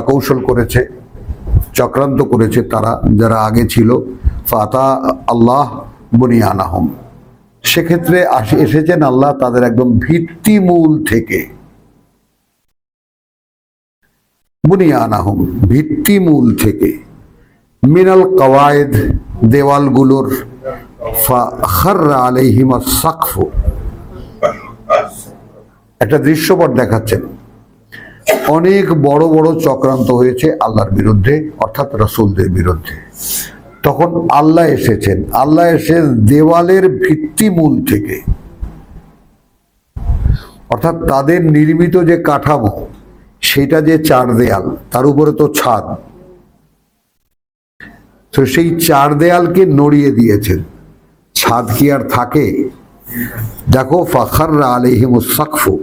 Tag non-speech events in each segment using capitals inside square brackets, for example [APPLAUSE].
কৌশল করেছে, চক্রান্ত করেছে তারা, যারা আগে ছিল। ফাতা আল্লাহ বুনিয়ানাহম। সেক্ষেত্রে এসেছেন আল্লাহ তাদের একদম ভিত্তিমূল থেকে। বুনিয়ানাহম, ভিত্তিমূল থেকে। মিনাল কওয়ায়েদ দেওয়ালগুলোর আলাইহিম সাকফু। একটা দৃশ্যপট দেখাচ্ছেন। অনেক বড় বড় চক্রান্ত হয়েছে আল্লাহর বিরুদ্ধে, অর্থাৎ রসুলদের বিরুদ্ধে। তখন আল্লাহ এসেছেন। আল্লাহ এসে দেওয়ালের ভিত্তিমূল থেকে। অর্থাৎ তাদের নির্মিত যে কাঠামো, সেটা যে চার দেয়াল, তার উপরে তো ছাদ। তো সেই চার দেয়ালকে নড়িয়ে দিয়েছেন। ছাদ কি আর থাকে? দেখো ফাখার আলহিম সাকফু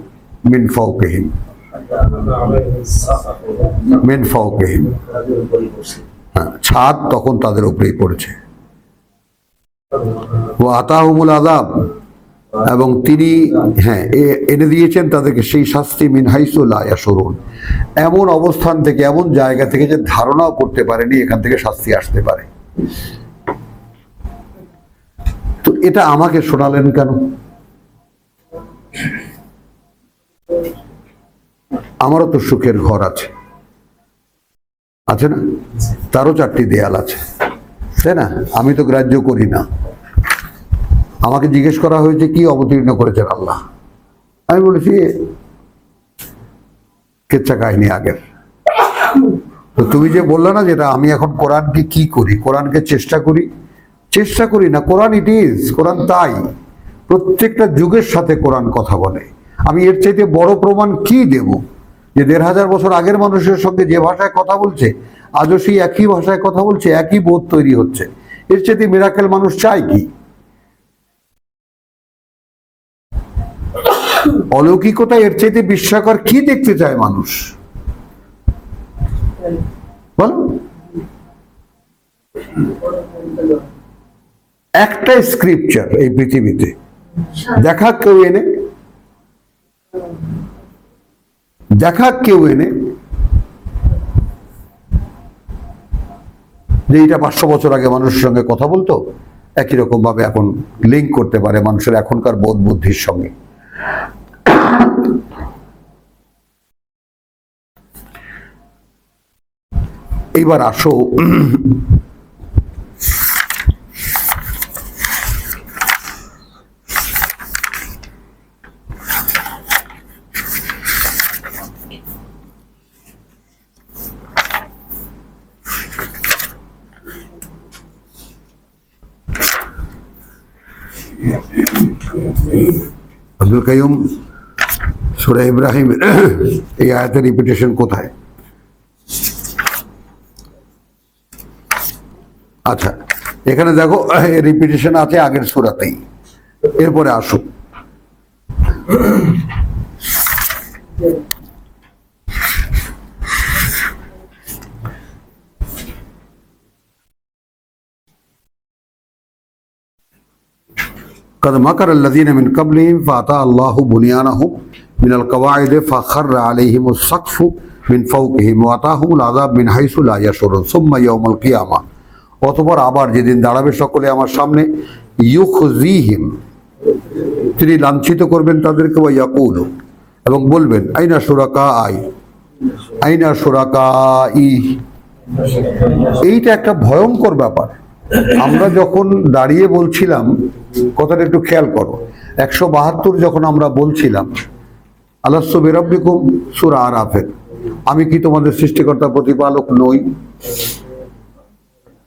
মিন ফাউকেহিম হ্যাঁ, ছাদ তখন তাদের উপরেই পড়েছে। ও আতাহুমুল আদাব এবং তিনি হ্যাঁ এনে দিয়েছেন তাদেরকে সেই শাস্তি মিন হাইসুল আয়াসরুন এমন অবস্থান থেকে এমন জায়গা থেকে যে ধারণাও করতে পারেনি এখান থেকে শাস্তি আসতে পারে। তো এটা আমাকে শোনালেন কেন? আমারও তো সুখের ঘর আছে। আছে না? তারও চারটি দেয়াল আছে। তাই না? আমি তো গ্রাহ্য করি না। আমাকে জিজ্ঞেস করা হয়েছে, কি অবতীর্ণ করেছেন আল্লাহ? আমি বলেছি, কেচ্ছা কাহিনী আগের। তো তুমি যে বললে না যেটা, আমি এখন কোরআনকে কি করি? কোরআনকে চেষ্টা করি? চেষ্টা করি না, কোরআন ইট ইজ কোরআন তাই। প্রত্যেকটা যুগের সাথে কোরআন কথা বলে। আমি এর চাইতে বড় প্রমাণ কি দেব? যে দেড় হাজার বছর আগের মানুষের সঙ্গে যে ভাষায় কথা বলছে, আজও সেই একই ভাষায় কথা বলছে, একই বোধ তৈরি হচ্ছে। এর চাইতে মিরাকেল মানুষ চায় কি? অলৌকিকতা এর চাইতে বিস্ময়কর কি দেখতে চায় মানুষ? বলো। একটা স্ক্রিপচার এই পৃথিবীতে। দেখা কেউ এনে দেখা কেউ এনে যে এটা পাঁচশো বছর আগে মানুষের সঙ্গে কথা বলতো, একই রকম ভাবে এখন লিঙ্ক করতে পারে মানুষের এখনকার বোধ বুদ্ধির সঙ্গে। এইবার আসো আব্দুল কাইম সুরা ইব্রাহিম, এই আয়াতের রিপিটেশন কোথায়? আচ্ছা এখানে দেখো রিপিটেশন আছে আগের সুরাতেই। এরপরে আসুক قد مكر الذين من قبلهم فأتى الله بنيانهم من القواعد فخر عليهم السقف من فوقهم وأتاهم العذاب من حيث لا يشعرون ثم يوم القيامة অতপর আবার যেদিন দাঁড়াবে সকলে আমার সামনে ইউখজিহিম তিনি লাঞ্ছিত করবেন তাদেরকে বা ইয়াকুল এবং বলবেন আইনা সুরাকা আই আইনা সুরাকা ই এইটা একটা ভয়ঙ্কর ব্যাপার আমরা যখন দাঁড়িয়ে বলছিলাম, কথাটা একটু খেয়াল করো। একশো বাহাত্তর যখন আমরা বলছিলাম আলাস্য বেরব্বিকুম সুরা আর আফের আমি কি তোমাদের সৃষ্টিকর্তা প্রতিপালক নই?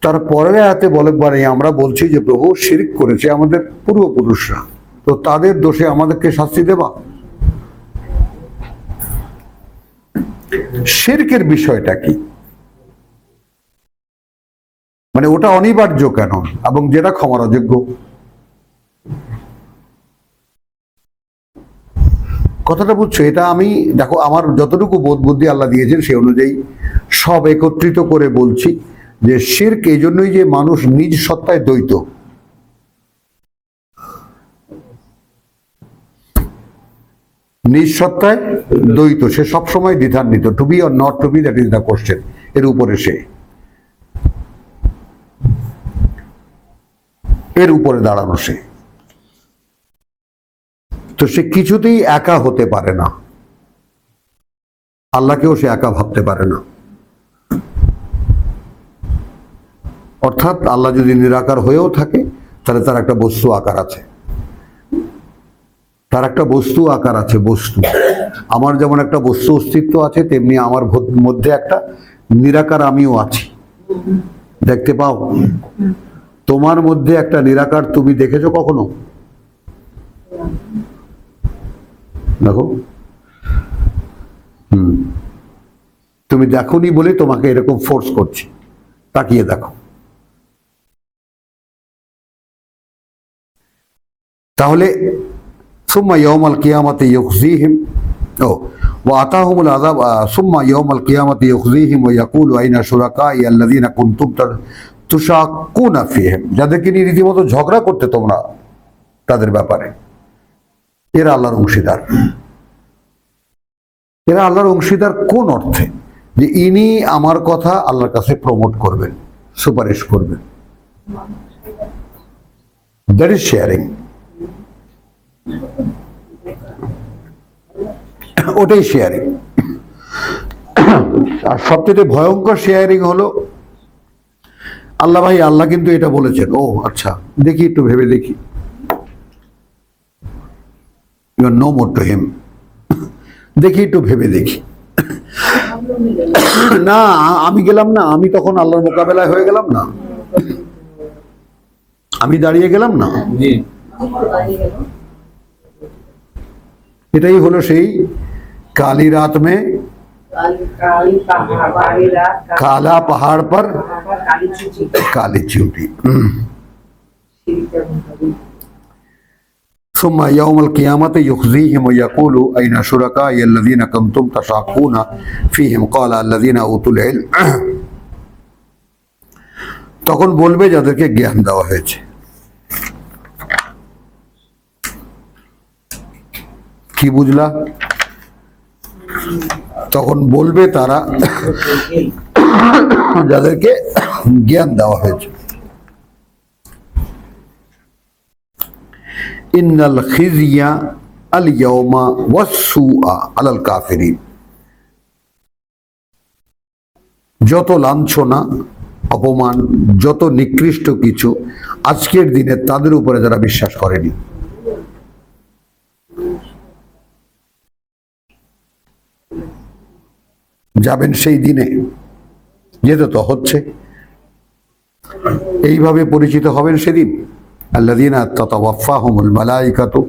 তার পরের আয়াতে বলে মানে আমরা বলছি যে প্রভু শিরিক করেছে আমাদের পূর্বপুরুষরা, তো তাদের দোষে আমাদেরকে শাস্তি দেবা। শিরকের বিষয়টা কি? মানে ওটা অনিবার্য কেন? এবং যেটা ক্ষমার অযোগ্য কথাটা বুঝছ? এটা আমি, দেখো, আমার যতটুকু বোধ বুদ্ধি আল্লাহ দিয়েছেন সেই অনুযায়ী সব একত্রিত করে বলছি যে শির্ক এই জন্যই যে মানুষ নিজ সত্তায় দ্বৈত। নিঃসত্তায় দ্বৈত। সে সবসময় দ্বিধান্বিত। To be or not to be that is the question এর উপরে সে। এর উপরে দাঁড়ানো সে। তো সে কিছুতেই একা হতে পারে না। আল্লাহকেও সে একা ভাবতে পারে না। অর্থাৎ আল্লাহ যদি নিরাকার হয়েও থাকে, তাহলে তার একটা বস্তু আকার আছে। তার একটা বস্তু আকার আছে, বস্তু। আমার যেমন একটা বস্তু অস্তিত্ব আছে, তেমনি আমার মধ্যে একটা নিরাকার আমিও আছি। দেখতে পাও? তোমার মধ্যে একটা নিরাকার তুমি দেখেছ কখনো? দেখো। হুম। তুমি দেখোনি বলে তোমাকে এরকম ফোর্স করছি। তাকিয়ে দেখো। তাহলে, সুম্মা ইয়মাল কিয়ামাতে ইয়ুখজিহিম ও, ওয়া আতাহুমুল আযাব সুম্মা ইয়মাল কিয়ামাতে ইয়ুখজিহিম ওয়া ইয়াকুলু আইনা শুরাকাই আল্লাযীনা কুনতুম তুষাকুনা ফিহেম যাদেরকে নিয়ে রীতিমতো ঝগড়া করতে তোমরা, তাদের ব্যাপারে। এরা আল্লাহর অংশীদার। এরা আল্লাহর অংশীদার কোন অর্থে? যে ইনি আমার কথা আল্লাহর কাছে প্রমোট করবেন, সুপারিশ করবেন। দ্যাট ইজ শেয়ারিং ওটাই শেয়ারিং আর সবচেয়ে ভয়ঙ্কর শেয়ারিং হলো আল্লাহ ভাই আল্লাহ কিন্তু এটা বলেছেন। ও আচ্ছা দেখি একটু ভেবে দেখি। You are no more to him দেখি একটু ভেবে দেখি। না আমি গেলাম না আমি তখন আল্লাহর মোকাবেলায় হয়ে গেলাম না। আমি দাঁড়িয়ে গেলাম না। জি। এটাই হলো সেই কালী রাত মে काली काली पहाड़ वाली रात का काला पहाड़ पर काली चुची काली चिंटी श्री जगन्नाथ ثم يوم القيامة يخزيهم ويقول أين شركائي الذين كنتم تشاقون فيهم قال الذين أوتوا العلم তখন বলবে যাদেরকে জ্ঞান দেওয়া হয়েছে কি বুঝলা তখন বলবে তারা যাদেরকে জ্ঞান দেওয়া হয়েছে। ইন্নাল খিজিয়া আল ইয়াউমা ওয়াসুআ আলাল কাফিরিন। যত লাঞ্ছনা, অপমান, যত নিকৃষ্ট কিছু আজকের দিনে তাদের উপরে যারা বিশ্বাস করেনি যাবেন সেই দিনে। যেতে তো হচ্ছে। এইভাবে পরিচিত হবেন সেদিন। আল্লাদিনা তাতাওয়াফাহুমুল মালাইকাতু।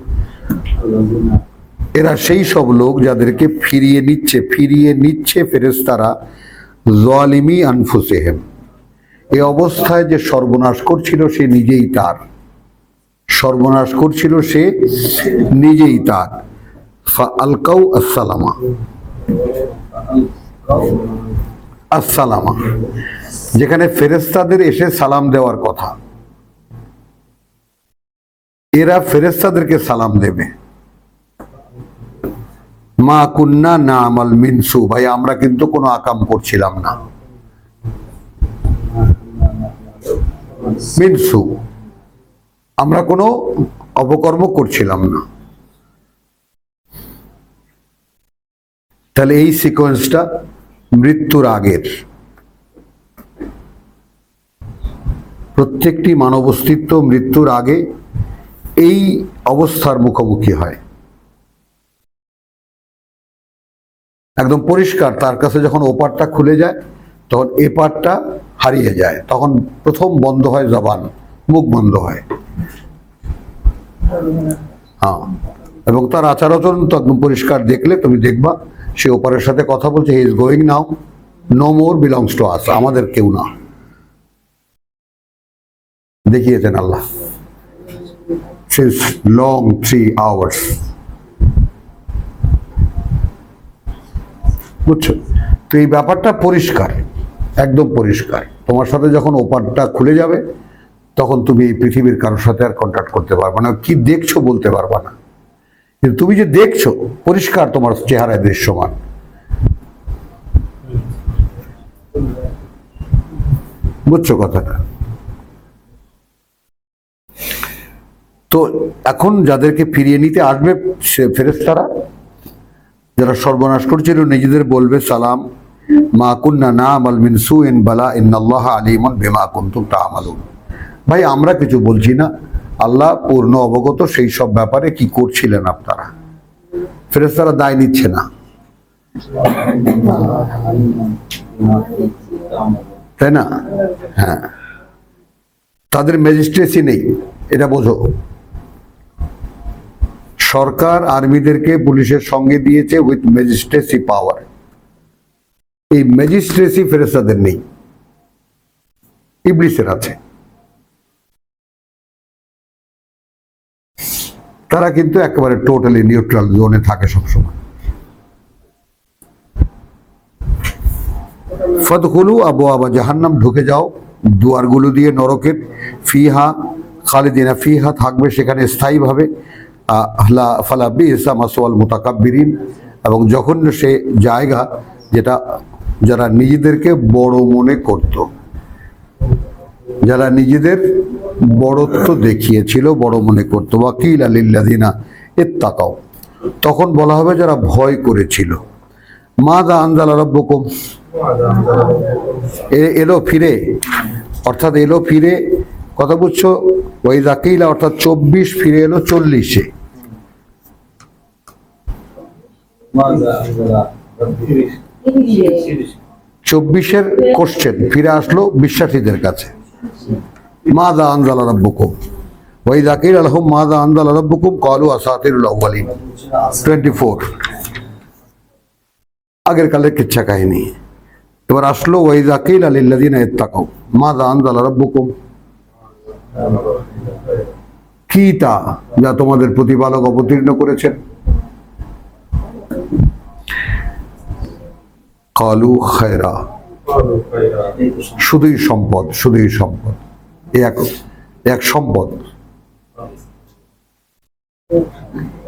এরা সেই সব লোক যাদেরকে ফিরিয়ে নিচ্ছে ফিরিয়ে নিচ্ছে ফেরেশতারা জলিমি আনফুসেহেম। এ অবস্থায় যে সর্বনাশ করছিল সে নিজেই তার। সর্বনাশ করছিল সে নিজেই তার। আলকাউ আসসালামা। আসসালামা যেখানে ফেরেস্তাদের এসে সালাম দেওয়ার কথা। এরা ফেরেস্তাদেরকে সালাম দেবে। মা কুন্না না আমাল মিনসু। ভাই, আমরা কিন্তু কোনো আকাম করছিলাম না। মিনসু, আমরা কোনো অপকর্ম করছিলাম না। তাহলে এই সিকোয়েন্সটা মৃত্যুর আগের। প্রত্যেকটি মানব অস্তিত্ব মৃত্যুর আগে এই অবস্থার মুখোমুখি হয়। একদম পরিষ্কার, তার কাছে যখন ওপারটা খুলে যায়, তখন এপারটা হারিয়ে যায়। তখন প্রথম বন্ধ হয় জবান, মুখ বন্ধ হয়। হ্যাঁ এবং তার আচার আচরণ তো একদম পরিষ্কার দেখলে তুমি দেখবা। সে ওপারের সাথে কথা বলছে he is going now no more belongs to us আমাদের কেউ না। দেখিয়েছেন Allah. Since long three hours বুঝছ? তো এই ব্যাপারটা পরিষ্কার, একদম পরিষ্কার। তোমার সাথে যখন ওপারটা খুলে যাবে, তখন তুমি এই পৃথিবীর কারোর সাথে আর কন্ট্যাক্ট করতে পারবে না। কি দেখছ বলতে পারবা না। কিন্তু তুমি যে দেখছ, পরিষ্কার তোমার চেহারায় দৃশ্যমান। বুঝছ কথাটা? তো এখন যাদেরকে ফিরিয়ে নিতে আসবে, সে ফেরেস্তারা যারা সর্বনাশ করছিল, নিজেদের বলবে, সালাম, মা কুন্না না আমাল মিন সুইন, বালা ইন্নাল্লাহ আলিমন বেমা কুন্তুম তামালুন ভাই, আমরা কিছু বলছি না। আল্লাহ পূর্ণ অবগত সেই সব ব্যাপারে কি করছিলেন আপনারা? ফেরেস্তারা দায় নিচ্ছে না। তাই না? হ্যাঁ। তাদের ম্যাজিস্ট্রেসি নেই, এটা বোঝো। সরকার আর্মিদেরকে পুলিশের সঙ্গে দিয়েছে উইথ ম্যাজিস্ট্রেসি পাওয়ার এই ম্যাজিস্ট্রেসি ফেরেস্তাদের নেই। ইবলিসের আছে। তারা কিন্তু একেবারে টোটালি নিউট্রাল জোনে থাকে সবসময়। ফতকুলু আবু আবা জাহান্নাম ঢুকে যাও। দুয়ারগুলো দিয়ে নরকের ফিহা খালিদিনা ফিহা থাকবে সেখানে স্থায়ীভাবে। আহ, লা- ফালা বিসা মাসওয়াল মুতাকাব্বিরিন। এবং জঘন্য সে জায়গা যেটা যারা নিজেদেরকে বড় মনে করত। যারা নিজেদের বড়ত্ব দেখিয়েছিল বড় মনে করতো ওয়াকিল আলিল্লাদিনা তাকাও তখন বলা হবে যারা ভয় করেছিল। মা দা আন্দাল রব্বকুম। এ- এলো ফিরে অর্থাৎ এলো ফিরে কথা বুঝছ? ওই দাকিলা অর্থাৎ চব্বিশ ফিরে এলো চল্লিশে। চব্বিশের কোশ্চেন ফিরে আসলো বিশ্বাসীদের কাছে। মা দা আন্দাল রব্বকুম? ওই দাকিল আলহম মা দা আন্দাল রব্বকুম? আগের কালের কিচ্ছা কাহিনী। এবার আসলো ওই দাকিল আলিল্লাদিন এত্তাকাও মা দা আন্দাল রব্বকুম? যা তোমাদের প্রতিপালক অবতীর্ণ করেছেন? কালু খায়রা। শুধুই সম্পদ শুধুই সম্পদ। এক এক সম্পদ।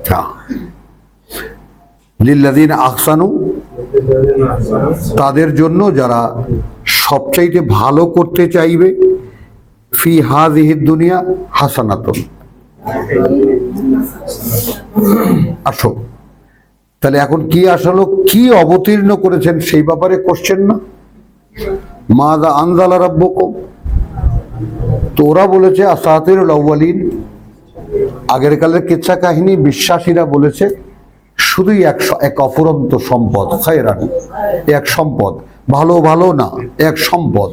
হ্যাঁ। লিল্লাদিন আহসানু, তাদের জন্য যারা সবচাইতে ভালো করতে চাইবে, ফি হাজিহিদ দুনিয়া হাসানাতুন। আসো। তাহলে এখন কি আসলো, কি অবতীর্ণ করেছেন সেই ব্যাপারে কোশ্চেন না? মা দা আন্দালা রাব্বকুম। তো ওরা বলেছে আসাতির আউ্বালিন আগের কালের কিচ্ছা কাহিনী বিশ্বাসীরা বলেছে, শুধুই এক এক অফুরন্ত সম্পদ, খায়রান। এক সম্পদ। ভালো ভালো না, এক সম্পদ।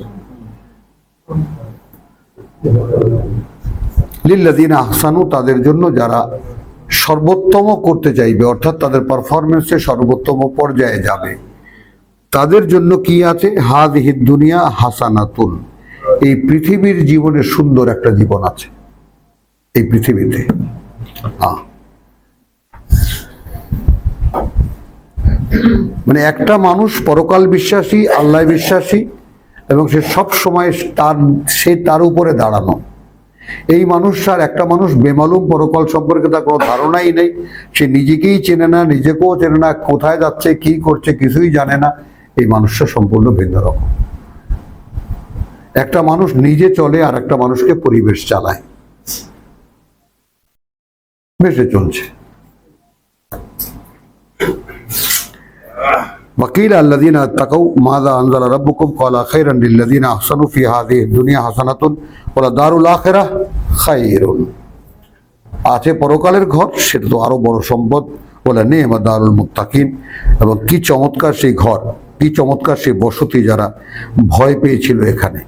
লিল্লাদিন আহসানু তাদের জন্য যারা সর্বোত্তম করতে চাইবে, অর্থাৎ তাদের পারফরমেন্সে সর্বোত্তম পর্যায়ে যাবে। তাদের জন্য কি আছে? হাদ হিদ দুনিয়া হাসানাতুন। এই পৃথিবীর জীবনে সুন্দর একটা জীবন আছে। এই পৃথিবীতে। মানে একটা মানুষ পরকাল বিশ্বাসী, আল্লাহ বিশ্বাসী, এবং সে সব সময় তার, সে তার উপরে দাঁড়ানো। এই মানুষ আর একটা মানুষ বেমালুম পরকাল সম্পর্কে তার কোনো ধারণাই নেই। সে নিজেকেই চেনে না, নিজেকেও চেনে না, কোথায় যাচ্ছে, কি করছে, কিছুই জানে না। এই মানুষটা সম্পূর্ণ ভিন্ন রকম একটা মানুষ নিজে চলে আর একটা মানুষকে পরিবেশ চালায় বেশে চলছে وقيل الذين اتقوا ماذا انزل ربكم قال خيرا للذين احسنوا في هذه الدنيا حسنه ولدار الاخره خير আছে পরকালের ঘর সেটা তো আরো বড় সম্পদ বলে নে দারুল মুত্তাকিন এবং কি চমৎকার সেই ঘর কি চমৎকার সেই বসতি যারা ভয় পেয়েছিল এখানে।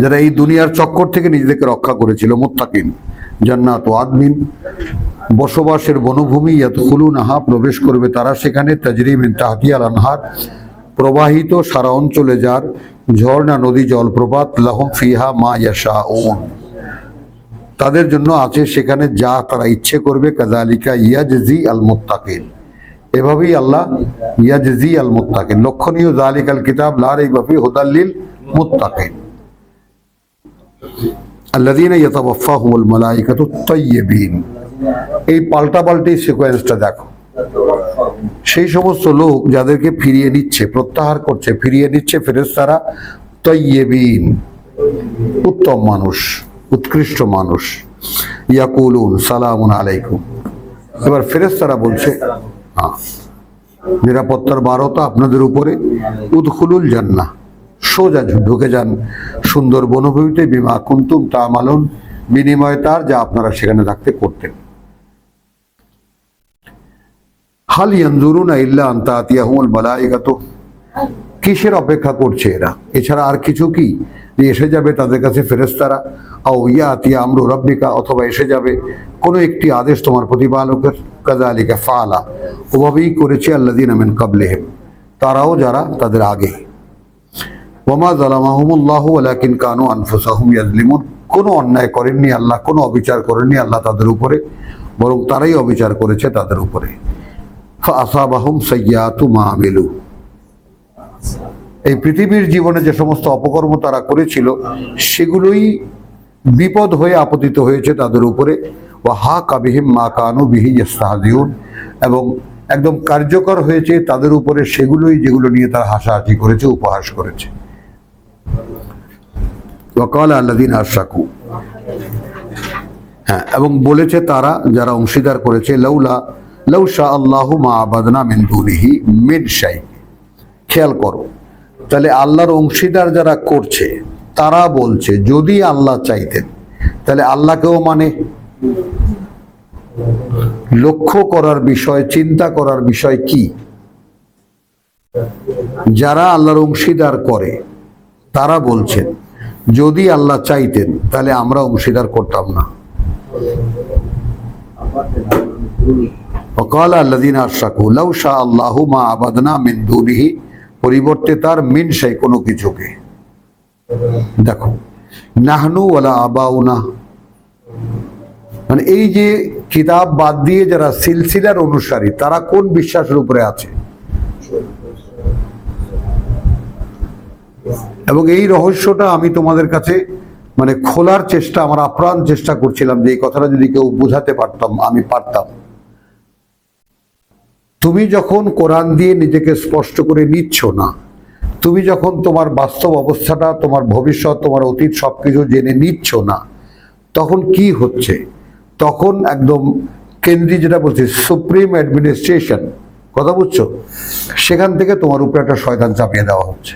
যারা এই দুনিয়ার চক্কর থেকে নিজেদেরকে রক্ষা করেছিল, মুত্তাকিন, জান্নাত ও আদমিন। বসবাসের বনভূমি ইয়াতখুলু নাহা প্রবেশ করবে তারা সেখানে তাজরিমিন তাহতিয়াল আনহার। প্রবাহিত সারা অঞ্চলে যার ঝর্ণা, নদী, জলপ্রপাত, লাহম ফিহা মা ইয়াশা ওন তাদের জন্য আছে সেখানে যা তারা ইচ্ছে করবে কাজালিকা ইয়াজজি আল মুত্তাকিন। এভাবেই আল্লাহ ইয়াজি আল মুত্তাকিন। লক্ষণীয় জালিক আল কিতাব লার বাফি হুদাল্লিল মুত্তাকিন। এই সিকোয়েন্সটা দেখো। সেই সমস্ত লোক যাদেরকে ফিরিয়ে নিচ্ছে, প্রত্যাহার করছে, ফিরিয়ে নিচ্ছে ফেরেস্তারা তৈবিন উত্তম মানুষ, উৎকৃষ্ট মানুষ। ইয়াকুলুন সালামুন আলাইকুম। এবার ফেরেস্তারা বলছে নিরাপত্তার বারতা আপনাদের উপরে। উদখুলুল জান্না সোজা ঢুকে যান সুন্দর বনভূমিতে, বিমা কুন্তুম তা মালন বিনিময় তার যা আপনারা সেখানে থাকতে করতেন। হাল ইল্লা আনতা মালাইকাতু কিসের অপেক্ষা করছে এরা? এছাড়া আর কিছু কি? যে এসে যাবে তাদের কাছে ফেরেস্তারা আও ইয়া আতিয়া আমরু রব্বিকা, অথবা এসে যাবে কোনো একটি আদেশ তোমার প্রতিপালকের কাজা আলিকা ফালা ওভাবেই করেছে আল্লাদিন আমিন কাবলেহেম তারাও যারা তাদের আগে। ওমা জালামাহমুল্লাহ আলাকিন কানু আনফুসাহুম ইয়াজলিমুন কোনো অন্যায় করেননি আল্লাহ, কোনো অবিচার করেননি আল্লাহ তাদের উপরে, বরং তারাই অবিচার করেছে তাদের উপরে। আসাবাহুম সৈয়াতু মা আমিলু। এই পৃথিবীর জীবনে যে সমস্ত অপকর্ম তারা করেছিল, সেগুলোই বিপদ হয়ে আপতিত হয়েছে তাদের উপরে। ও হা কাবিহিম মা কানু বিহি ইস্তাহাদিউন এবং একদম কার্যকর হয়েছে তাদের উপরে সেগুলোই যেগুলো নিয়ে তারা হাসাহাসি করেছে, উপহাস করেছে। ওয়াকাল আল্লাদিন আশাকু হ্যাঁ এবং বলেছে তারা, যারা অংশীদার করেছে লৌলা লৌ শাহ আল্লাহ মা আবাদনা মিন দুনিহি মিন শাই। খেয়াল করো, তাহলে আল্লাহর অংশীদার যারা করছে, তারা বলছে, যদি আল্লাহ চাইতেন, তাহলে আল্লাহকেও মানে। লক্ষ্য করার বিষয়, চিন্তা করার বিষয় কি? যারা আল্লাহর অংশীদার করে, তারা বলছেন, যদি আল্লাহ চাইতেন, তাহলে আমরা অংশীদার করতাম না। অকাল আল্লাদিন আশাকু লাউ শাহ আল্লাহ মা আবাদনা মিন দুনিহি, পরিবর্তে তার মিন সেই কোনো কিছুকে। দেখো, নাহনু ওলা আবাউনা। মানে এই যে কিতাব বাদ দিয়ে যারা সিলসিলার অনুসারী, তারা কোন বিশ্বাসের উপরে আছে? এবং এই রহস্যটা আমি তোমাদের কাছে মানে খোলার চেষ্টা, আমার আপ্রাণ চেষ্টা করছিলাম যে এই কথাটা যদি কেউ বোঝাতে পারতাম, আমি পারতাম। তুমি যখন কোরআন দিয়ে নিজেকে স্পষ্ট করে নিচ্ছ না, তুমি যখন তোমার বাস্তব অবস্থাটা, তোমার ভবিষ্যৎ, তোমার অতীত সবকিছু জেনে নিচ্ছ না, তখন কি হচ্ছে? তখন একদম কেন্দ্রীয় যেটা বলছি সুপ্রিম অ্যাডমিনিস্ট্রেশন কথা বুঝছ? সেখান থেকে তোমার উপরে একটা শয়তান চাপিয়ে দেওয়া হচ্ছে।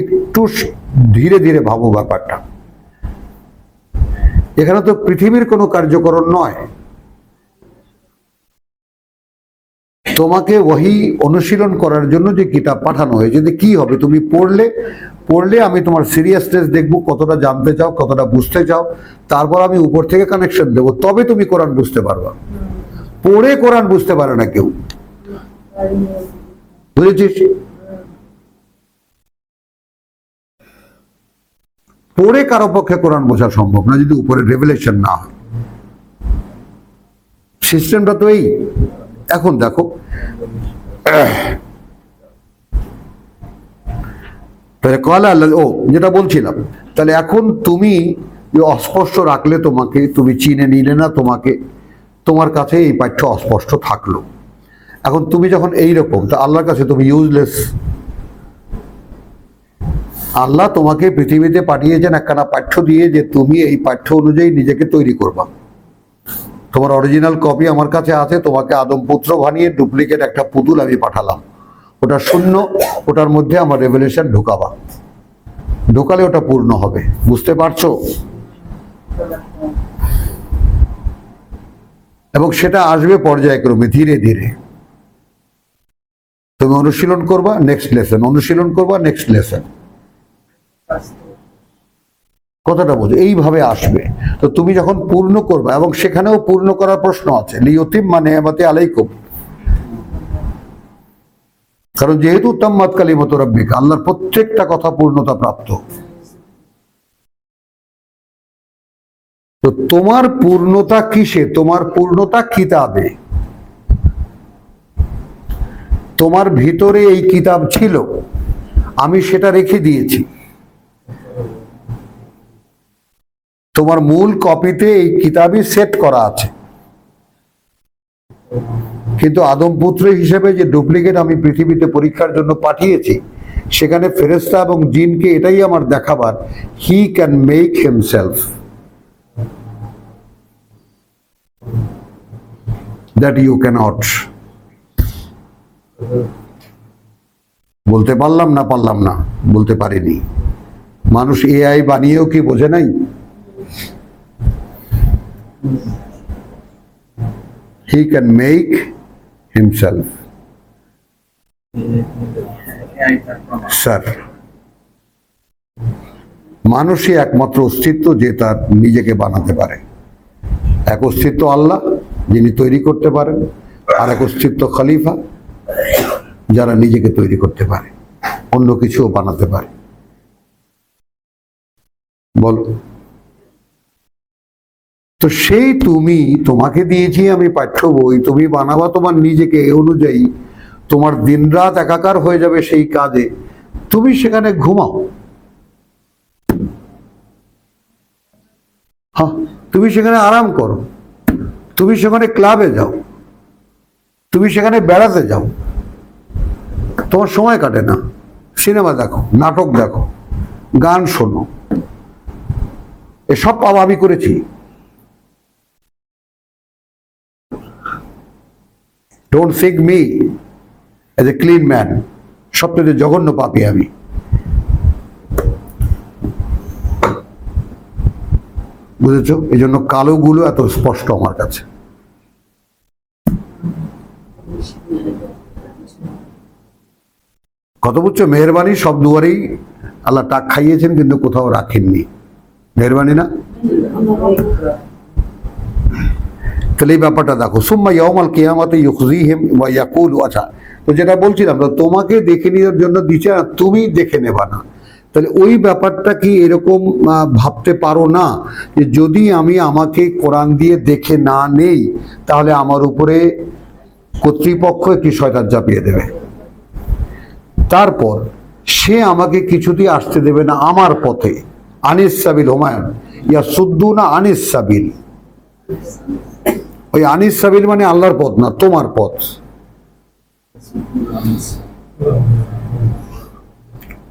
একটু ধীরে ধীরে ভাবো ব্যাপারটা। এখানে তো পৃথিবীর কোনো কার্যকরণ নয়। তোমাকে ওহি অনুশীলন করার জন্য যে কিতাব পাঠানো হয়েছে, যে কি হবে? তুমি পড়লে পড়লে আমি তোমার সিরিয়াসনেস দেখব, কতটা জানতে চাও, কতটা বুঝতে চাও, তারপর আমি উপর থেকে কানেকশন দেবো। তবে তুমি কোরআন বুঝতে পারবা। পড়ে কোরআন বুঝতে পারে না কেউ। বুঝেছিস? পড়ে কারও পক্ষে কোরআন বোঝা সম্ভব না, যদি উপরে রেভেলেশন না হয়। সিস্টেমটা তো এই। এখন দেখো, তাহলে কলা ও, যেটা বলছিলাম, তাহলে এখন তুমি অস্পষ্ট রাখলে তোমাকে, তুমি চিনে নিলে না তোমাকে, তোমার কাছে এই পাঠ্য অস্পষ্ট থাকল। এখন তুমি যখন এই রকম তা আল্লাহর কাছে তুমি ইউজলেস আল্লাহ তোমাকে পৃথিবীতে পাঠিয়েছেন একখানা পাঠ্য দিয়ে যে তুমি এই পাঠ্য অনুযায়ী নিজেকে তৈরি করবা। তোমার অরিজিনাল কপি আমার কাছে আছে, তোমাকে আদম পুত্র বানিয়ে ডুপ্লিকেট একটা পুতুল আমি পাঠালাম। ওটা শূন্য, ওটার মধ্যে আমার রেভলিউশন ঢুকাবা। ঢোকালে ওটা পূর্ণ হবে, বুঝতে পারছ? এবং সেটা আসবে পর্যায়ক্রমে, ধীরে ধীরে। তুমি অনুশীলন করবা নেক্সট লেসন অনুশীলন করবা নেক্সট লেসন কথাটা বোঝো এইভাবে আসবে। তো তুমি যখন পূর্ণ করবে, এবং সেখানেও পূর্ণ করার প্রশ্ন আছে লিওতিম মানে এমাতে আলাইকুম। কারণ যেহেতু তাম্মাত কালিমত রব্বিক, আল্লাহর প্রত্যেকটা কথা পূর্ণতা প্রাপ্ত। তো তোমার পূর্ণতা কিসে? তোমার পূর্ণতা কিতাবে। তোমার ভিতরে এই কিতাব ছিল, আমি সেটা রেখে দিয়েছি। তোমার মূল কপিতে এই কিতাবই সেট করা আছে। কিন্তু আদম পুত্র হিসেবে যে ডুপ্লিকেট আমি পৃথিবীতে পরীক্ষার জন্য পাঠিয়েছি, সেখানে ফেরেস্তা এবং জিনকে এটাই আমার দেখাবার he can make himself that you can't বলতে পারলাম না পারলাম না, বলতে পারিনি। মানুষ এআই বানিয়েও কি বোঝে নাই? He can make himself sir মানুষই একমাত্র অস্তিত্ব যে তার নিজেকে বানাতে পারে। এক অস্তিত্ব আল্লাহ, যিনি তৈরি করতে পারেন, আর এক অস্তিত্ব খলিফা, যারা নিজেকে তৈরি করতে পারে, অন্য কিছুও বানাতে পারে। বলো। তো সেই তুমি, তোমাকে দিয়েছি আমি পাঠ্য বই, তুমি বানাবা তোমার নিজেকে অনুযায়ী। তোমার দিনরাত একাকার হয়ে যাবে সেই কাজে। তুমি সেখানে ঘুমাও। হ্যাঁ তুমি সেখানে আরাম করো। তুমি সেখানে ক্লাবে যাও। তুমি সেখানে বেড়াতে যাও। তোমার সময় কাটে না। সিনেমা দেখো, নাটক দেখো, গান শোনো। এসব পাপ আমি করেছি। Don't seek me as a clean man সবচেয়ে জঘন্য পাপি আমি। বুঝেছ? এই জন্য কালোগুলো এত স্পষ্ট আমার কাছে। কত বুঝছ? মেহরবানি সব দুয়ারেই আল্লাহ টাক খাইয়েছেন, কিন্তু কোথাও রাখেননি। মেহরবানি না? তাহলে এই ব্যাপারটা দেখো। সুম্মা ইয়াউমাল কিয়ামাতে ইউখজিহিম ওয়া ইয়াকুলু। আচ্ছা তো যেটা বলছিলাম তোমাকে দেখে নেওয়ার জন্য দিচ্ছে না, তুমি দেখে নেবা না। তাহলে ওই ব্যাপারটা কি এরকম ভাবতে পারো না? যে যদি আমি আমাকে কোরআন দিয়ে দেখে না নেই, তাহলে আমার উপরে কর্তৃপক্ষ একটি শয়তান চাপিয়ে দেবে? তারপর সে আমাকে কিছুতেই আসতে দেবে না আমার পথে। আনিস সাবিল হুমায়ুন। ইয়া সুদ্দুনা আনিস সাবিল। ওই আনিস সাবিল মানে আল্লাহর পথ না, তোমার পথ।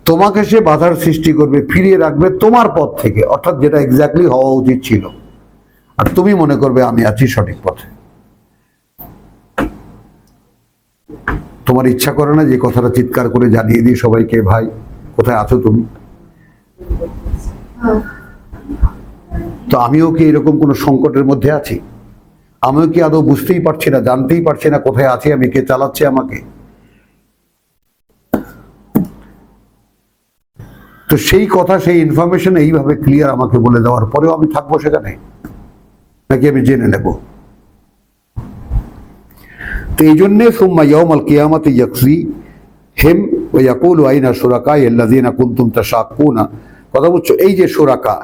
তোমাকে সে বাধার সৃষ্টি করবে, ফিরিয়ে রাখবে তোমার পথ থেকে, অর্থাৎ যেটা এক্স্যাক্টলি হওয়া উচিত ছিল। আর তুমি মনে করবে, আমি আছি সঠিক পথে। তোমার ইচ্ছা করে না যে কথাটা চিৎকার করে জানিয়ে দিই সবাইকে, ভাই, কোথায় আছো তুমি? তো আমিও কি এরকম কোনো সংকটের মধ্যে আছি? আমিও কি আদৌ বুঝতেই পারছি না, জানতেই পারছি না কোথায় আছি আমি, কে চালাচ্ছে আমাকে? তো সেই কথা, সেই ইনফরমেশন এইভাবে ক্লিয়ার আমাকে বলে দেওয়ার পরেও আমি থাকব সেখানে? নাকি আমি জেনে নেব? তো এই জন্যে সুম্মা ইয়াউমাল কিয়ামাতে ইয়াকসি হেম ইয়াকুলু আইনা শুরাকাই আল্লাযিনা কুনতুম তাশাক্কুনা। কথা বুঝছ? এই যে সুরাকা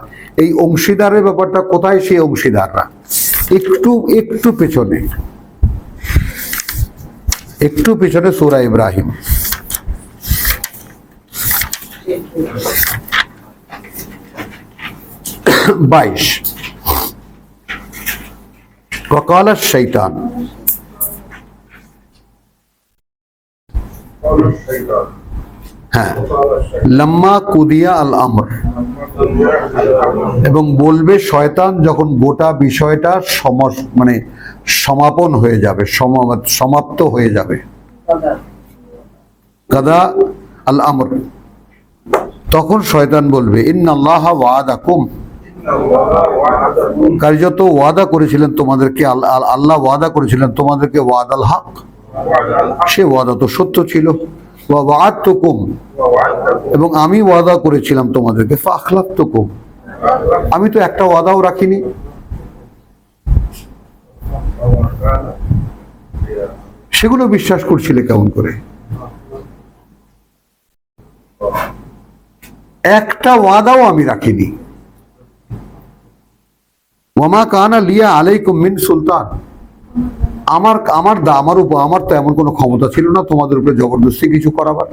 এই অংশীদারের ব্যাপারটা কোথায় সেই অংশীদাররা? একটু একটু পেছনে একটু পেছনে সূরা ইব্রাহিম বাইশ وقال الشيطان قال الشيطان হ্যাঁ। লম্মা কুদিয়া আল আমর। এবং বলবে, শয়তান যখন গোটা বিষয়টা সম মানে সমাপন হয়ে যাবে সমাপ্ত হয়ে যাবে। কাদা আল আমর। তখন শয়তান বলবে ইন্নাল্লাহ ওয়াদাকুম। কার্যত ওয়াদা করেছিলেন তোমাদেরকে আল্লাহ ওয়াদা করেছিলেন তোমাদেরকে ওয়াদ আল হক। সে ওয়াদা তো সত্য ছিল। এবং আমি ওয়াদা করেছিলাম তোমাদেরকে, ফাখলাফতুকুম। আমি তো একটা ওয়াদাও রাখিনি। সেগুলো বিশ্বাস করছিলে কেমন করে? একটা ওয়াদাও আমি রাখিনি। ওয়ামা কানা লিয়া আলাইকুম মিন সুলতান। আমার আমার দা, আমার উপর আমার তো এমন কোনো ক্ষমতা ছিল না তোমাদের উপরে জবরদস্তি কিছু করাবার।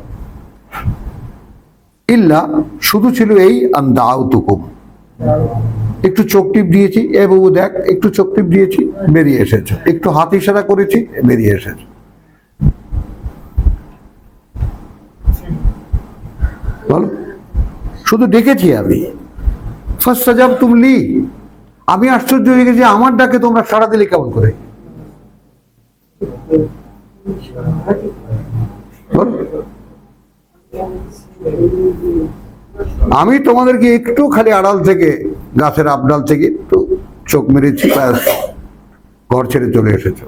ইল্লা, শুধু ছিল এই আন্দাউতুকুম একটু চোখ টিপ দিয়েছি, এ বাবু দেখ, একটু চোখ টিপ দিয়েছি, বেরিয়ে এসেছ। একটু হাত ইশারা করেছি, বেরিয়ে এসেছ। বলো। শুধু ডেকেছি আমি। ফার্স্ট সাজাব তুমলি আমি আশ্চর্য হয়ে গেছি, আমার ডাকে তোমরা সাড়া দিলে কেমন করে? আমি তোমাদেরকে একটু খালি আড়াল থেকে, গাছের আবডাল থেকে একটু চোখ মেরেছি ঘর ছেড়ে চলে এসেছ।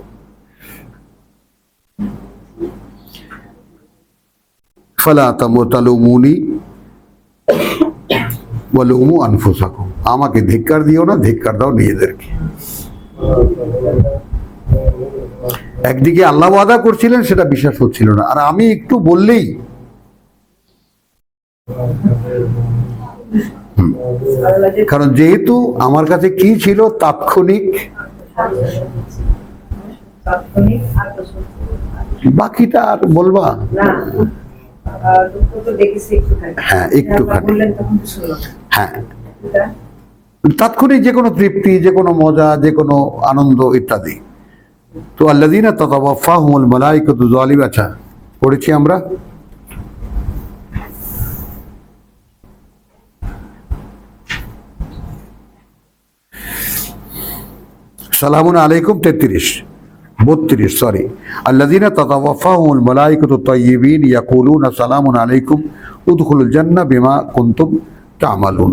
আনফুসাকুম। আমাকে ধিক্কার দিও না, ধিক্কার দাও নিজেদেরকে। একদিকে আল্লাহ ওয়াদা করছিলেন সেটা বিশ্বাস হচ্ছিল না। আর আমি একটু বললেই কারণ যেহেতু আমার কাছে কি ছিল তাৎক্ষণিক বাকিটা আর বলবা? হ্যাঁ, শুনলাম হ্যাঁ। তাৎক্ষণিক যে কোনো তৃপ্তি যে কোনো মজা যে কোনো আনন্দ ইত্যাদি। তো আল্লাদিনা ততাওয়াফা হুমুল মালাইকাতু জালিম আচ্ছা পড়েছি আমরা। সালামুন আলাইকুম, তেত্রিশ, বত্রিশ সরি আল্লাদিনা ততাওয়াফাহুমুল মালাইকাতু তাইয়িবিন ইয়াকুলুনা সালামুন আলাইকুম, উদখুলুল জান্নাহ বিমা কুনতুম তা'মালুন।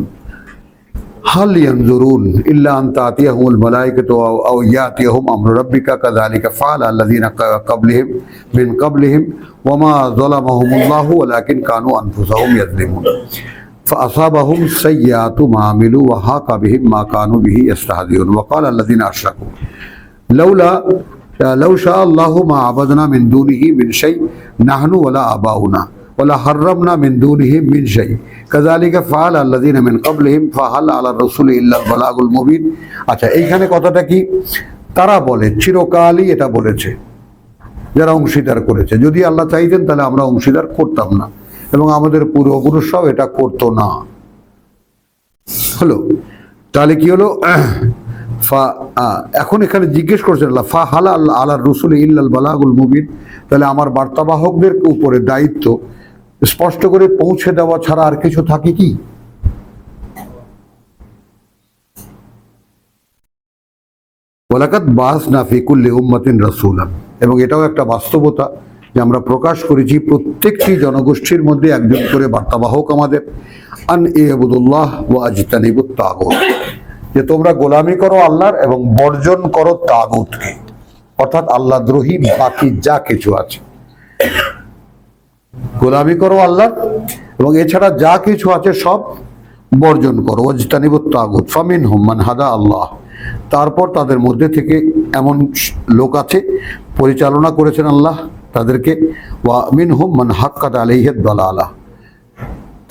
هل ينظرون إلا أن تأتيهم الملائكة أو, أو يأتيهم أمر ربك؟ كذلك فعل الذين قبلهم من قبلهم وما ظلمهم الله ولكن كانوا أنفسهم يظلمون. فأصابهم سيئات ما عملوا وحاق بهم ما كانوا به يستهزئون. وقال الذين أشركوا لولا لو شاء الله ما عبدنا من دونه من شيء نحن ولا آباؤنا. ওলা হর্রমনা মিন দুরহিম মিন শাই কাজালিকা ফাহাল আল্লাদিন মিন কবলহিম ফাহাল আল্লাহ রসুল ইল্লা বালাগুল মুবিন আচ্ছা এইখানে কথাটা কি? তারা বলে, চিরকালই এটা বলেছে। যারা অংশীদার করেছে। যদি আল্লাহ চাইতেন, তাহলে আমরা অংশীদার করতাম না। এবং আমাদের পূর্বপুরুষরাও এটা করতো না। হলো, তাহলে কি হলো? [CLEARS THROAT] ফা এখন এখানে জিজ্ঞেস করছেন আল্লাহ, ফা হালা আল্লাহ আল্লাহ রসুল ইল্লাল বালাগুল মুবিন। তাহলে আমার বার্তাবাহকদের উপরে দায়িত্ব স্পষ্ট করে পৌঁছে দেওয়া ছাড়া আর কিছু থাকে কি? ওলাকাত বাস না ফিকুল্লি উম্মাতিন রসুলান। এবং এটাও একটা বাস্তবতা যে আমরা প্রকাশ করেছি প্রত্যেকটি জনগোষ্ঠীর মধ্যে একজন করে বার্তাবাহক আমাদের। আন এবুদুল্লাহ ও আজিতানিবুত তাগুত। যে তোমরা গোলামি করো আল্লাহর এবং বর্জন করো তাগুতকে। অর্থাৎ আল্লাহ দ্রোহী, বাকি যা কিছু আছে। গোলামি করো আল্লাহ, এবং এছাড়া যা কিছু আছে সব বর্জন করো। অজিতানিবুত ফামিন হুম্মান হাদা আল্লাহ। তারপর তাদের মধ্যে থেকে এমন লোক আছে, পরিচালনা করেছেন আল্লাহ তাদেরকে, ওয়া মিন হুম মান হাক্কাত আলাইহিদ দালালা।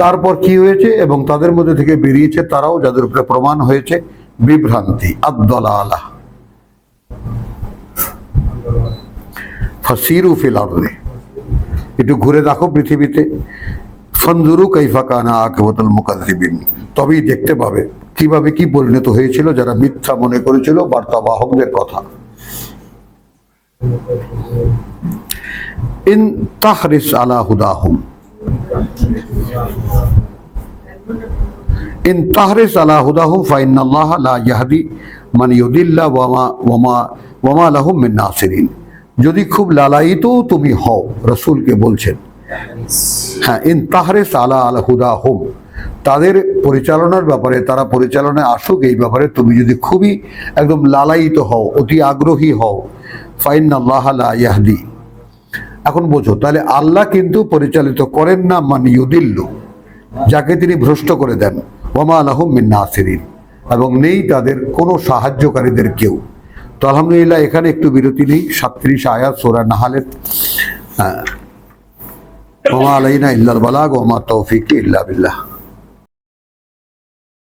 তারপর কি হয়েছে, এবং তাদের মধ্যে থেকে বেরিয়েছে তারাও যাদের উপরে প্রমাণ হয়েছে, বিভ্রান্তি আব্দলালা ফাসিরু ফিল আরদে। একটু ঘুরে দেখো পৃথিবীতে। ফনজুরু কাইফা কানা আকবতুল মুকাদ্দিবিন। তবেই দেখতে পাবে। কীভাবে কি পরিণত হয়েছিল, যারা মিথ্যা মনে করেছিল, বার্তাবাহকদের কথা। ইন তাহরিস আলা হুদাহুম। ইন তাহরিস আলা হুদাহুম ফাইন আল্লাহ লা ইয়াহদি মান ইউদিল্লা ওয়ামা ওয়ামা ওয়ামা লাহুম মিন নাসিরিন। যদি খুব লালায়িত তুমি হও, রসুলকে বলছেন। হ্যাঁ ইন তাহরিস আলা আল হুদা হোম। তাদের পরিচালনার ব্যাপারে, তারা পরিচালনায় আসুক, এই ব্যাপারে তুমি যদি খুবই একদম লালায়িত হও, অতি আগ্রহী হও ফাইন আল্লাহ ইয়াহদি। এখন বোঝো, তাহলে আল্লাহ কিন্তু পরিচালিত করেন না মান ইউদিল্লু, যাকে তিনি ভ্রষ্ট করে দেন। ওমা আলহম মিন নাসিরিন, এবং নেই তাদের কোনো সাহায্যকারীদের কেউ। তো আলহামদুলিল্লাহ, এখানে একটু বিরতি নেই। সাতত্রিশ আয়াত সোরা নাহালের। ওমা আলাইনা ইল্লাল বালাগ ওমা তৌফিক ইল্লা বিল্লাহ।